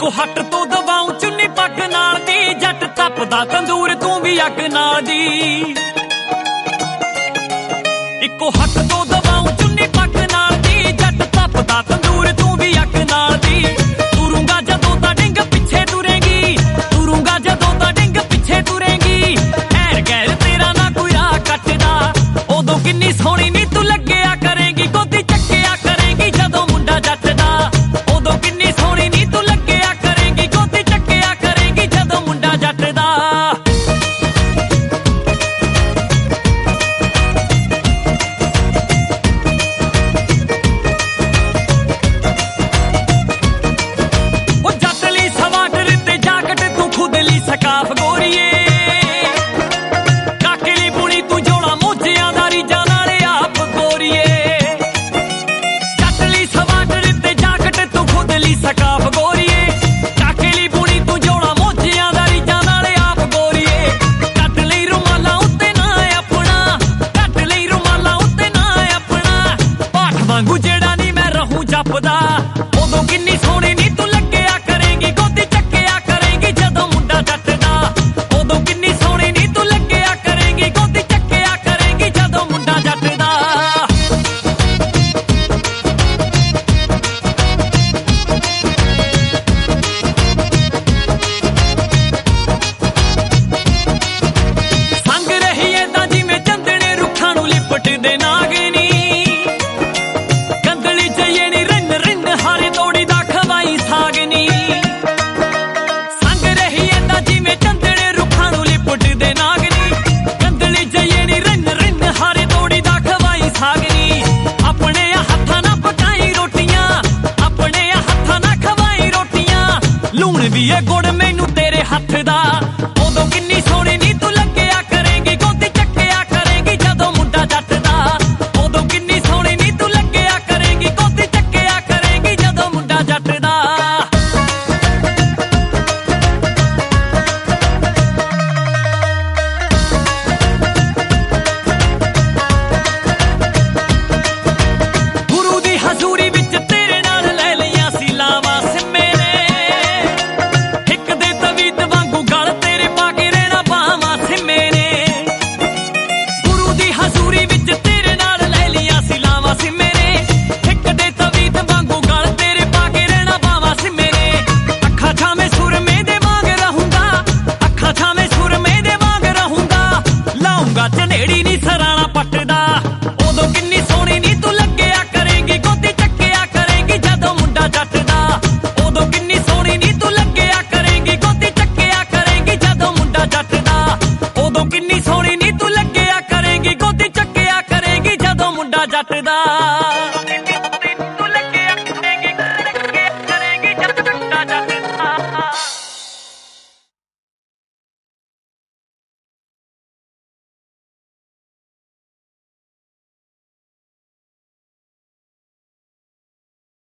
ਕੁਹਟ ਤੋਂ ਦਵਾਉ ਚੁੰਨੀ ਪੱਗ ਨਾਲ ਦੀ ਜੱਟ ਤੱਪਦਾ ਤੰਦੂਰ ਤੂੰ ਵੀ ਅੱਗ ਨਾਲ ਦੀ। ਇੱਕੋ ਹੱਟ ਤੋਂ ਦਵਾਉ ਚੁੰਨੀ ਪੱਗ ਜਪਦਾ। ਉਦੋਂ ਕਿੰਨੀ ਸੋਹਣੀ ਨੀ ਤੂੰ ਵੀ ਇਹ ਗੁੜ ਮੈਨੂੰ ਤੇਰੇ ਹੱਥ ਦਾ। ਉਦੋਂ ਕਿੰਨੀ ਜੱਟ ਦਾ